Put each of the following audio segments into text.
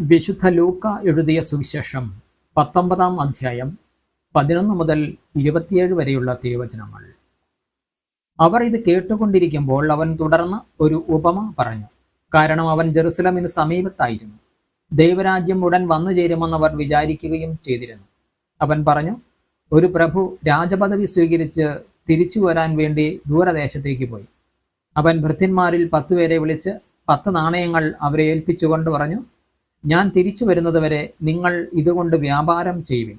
വിശുദ്ധ ലൂക്ക എഴുതിയ സുവിശേഷം പത്തൊമ്പതാം അധ്യായം പതിനൊന്ന് മുതൽ ഇരുപത്തിയേഴ് വരെയുള്ള തിരുവചനങ്ങൾ. അവർ ഇത് കേട്ടുകൊണ്ടിരിക്കുമ്പോൾ അവൻ തുടർന്ന് ഒരു ഉപമ പറഞ്ഞു. കാരണം അവൻ ജെറുസലമിന് സമീപത്തായിരുന്നു. ദൈവരാജ്യം ഉടൻ വന്നു ചേരുമെന്ന് അവർ വിചാരിക്കുകയും ചെയ്തിരുന്നു. അവൻ പറഞ്ഞു ഒരു പ്രഭു രാജപദവി സ്വീകരിച്ച് തിരിച്ചു വരാൻ വേണ്ടി ദൂരദേശത്തേക്ക് പോയി. അവൻ ഭൃത്യന്മാരിൽ പത്തുപേരെ വിളിച്ച് പത്ത് നാണയങ്ങൾ അവരെ ഏൽപ്പിച്ചുകൊണ്ട് പറഞ്ഞു ഞാൻ തിരിച്ചു വരുന്നതുവരെ നിങ്ങൾ ഇതുകൊണ്ട് വ്യാപാരം ചെയ്യുവിൻ.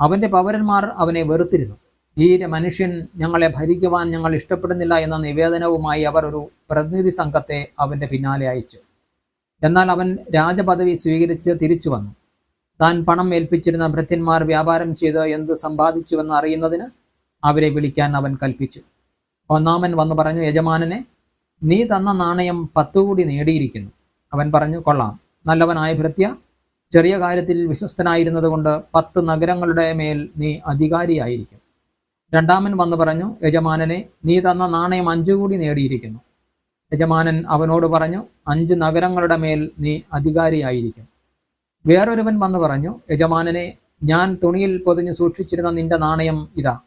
അവന്റെ പൗരന്മാർ അവനെ വെറുത്തിരുന്നു. ഈ മനുഷ്യൻ ഞങ്ങളെ ഭരിക്കുവാൻ ഞങ്ങൾ ഇഷ്ടപ്പെടുന്നില്ല എന്ന നിവേദനവുമായി അവർ ഒരു പ്രതിനിധി സംഘത്തെ അവന്റെ പിന്നാലെ അയച്ചു. എന്നാൽ അവൻ രാജപദവി സ്വീകരിച്ച് തിരിച്ചു വന്നു. താൻ പണം ഏൽപ്പിച്ചിരുന്ന ഭൃത്യന്മാർ വ്യാപാരം ചെയ്ത് എന്ത് സമ്പാദിച്ചുവെന്ന് അറിയുന്നതിന് അവരെ വിളിക്കാൻ അവൻ കൽപ്പിച്ചു. ഒന്നാമൻ വന്നു പറഞ്ഞു യജമാനനെ നീ തന്ന നാണയം പത്തുകൂടി നേടിയിരിക്കുന്നു. അവൻ പറഞ്ഞു കൊള്ളാം. നല്ലവനായ ഭൃത്യ ചെറിയ കാര്യത്തിൽ വിശ്വസ്തനായിരുന്നത് കൊണ്ട് പത്ത് നഗരങ്ങളുടെ മേൽ നീ അധികാരിയായിരിക്കും. രണ്ടാമൻ വന്നു പറഞ്ഞു യജമാനനെ നീ തന്ന നാണയം അഞ്ചു കൂടി നേടിയിരിക്കുന്നു. യജമാനൻ അവനോട് പറഞ്ഞു അഞ്ച് നഗരങ്ങളുടെ മേൽ നീ അധികാരിയായിരിക്കും. വേറൊരുവൻ വന്നു പറഞ്ഞു യജമാനനെ ഞാൻ തുണിയിൽ പൊതിഞ്ഞ് സൂക്ഷിച്ചിരുന്ന നിന്റെ നാണയം ഇതാ.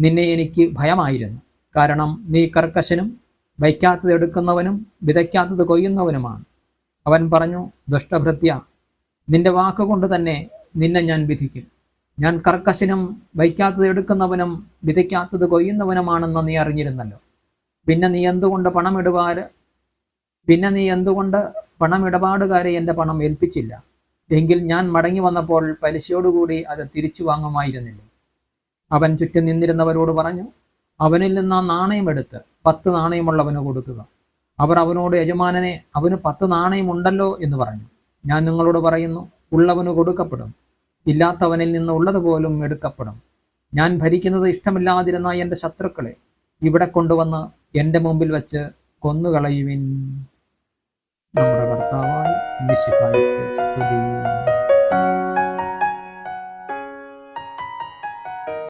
നിന്നെ എനിക്ക് ഭയമായിരുന്നു. കാരണം നീ കർക്കശനും വയ്ക്കാത്തത് എടുക്കുന്നവനും വിതയ്ക്കാത്തത് കൊയ്യുന്നവനുമാണ്. അവൻ പറഞ്ഞു ദുഷ്ടഭൃത്യ നിന്റെ വാക്കുകൊണ്ട് തന്നെ നിന്നെ ഞാൻ വിധിക്കും. ഞാൻ കർക്കശനും വയ്ക്കാത്തത് എടുക്കുന്നവനും വിതയ്ക്കാത്തത് കൊയ്യുന്നവനുമാണെന്ന് നീ അറിഞ്ഞിരുന്നല്ലോ. പിന്നെ നീ എന്തുകൊണ്ട് പണമിടുവാര്? പിന്നെ നീ എന്തുകൊണ്ട് പണമിടപാടുകാരെ എന്റെ പണം ഏൽപ്പിച്ചില്ല? എങ്കിൽ ഞാൻ മടങ്ങി വന്നപ്പോൾ പലിശയോടുകൂടി അത് തിരിച്ചു വാങ്ങുമായിരുന്നില്ല. അവൻ ചുറ്റും നിന്നിരുന്നവരോട് പറഞ്ഞു അവനിൽ നിന്ന് ആ നാണയമെടുത്ത് പത്ത് നാണയമുള്ളവന് കൊടുക്കുക. അവർ അവനോട് യജമാനനെ അവന് പത്ത് നാണയമുണ്ടല്ലോ എന്ന് പറഞ്ഞു. ഞാൻ നിങ്ങളോട് പറയുന്നു ഉള്ളവന് കൊടുക്കപ്പെടും ഇല്ലാത്തവനിൽ നിന്ന് ഉള്ളത് പോലും എടുക്കപ്പെടും. ഞാൻ ഭരിക്കുന്നത് ഇഷ്ടമില്ലാതിരുന്ന എന്റെ ശത്രുക്കളെ ഇവിടെ കൊണ്ടുവന്ന് എന്റെ മുമ്പിൽ വെച്ച് കൊന്നുകളയുവിൻ. നമ്മുടെ ഭർത്താവായി മിശിഹായിക്ക് സ്തുതി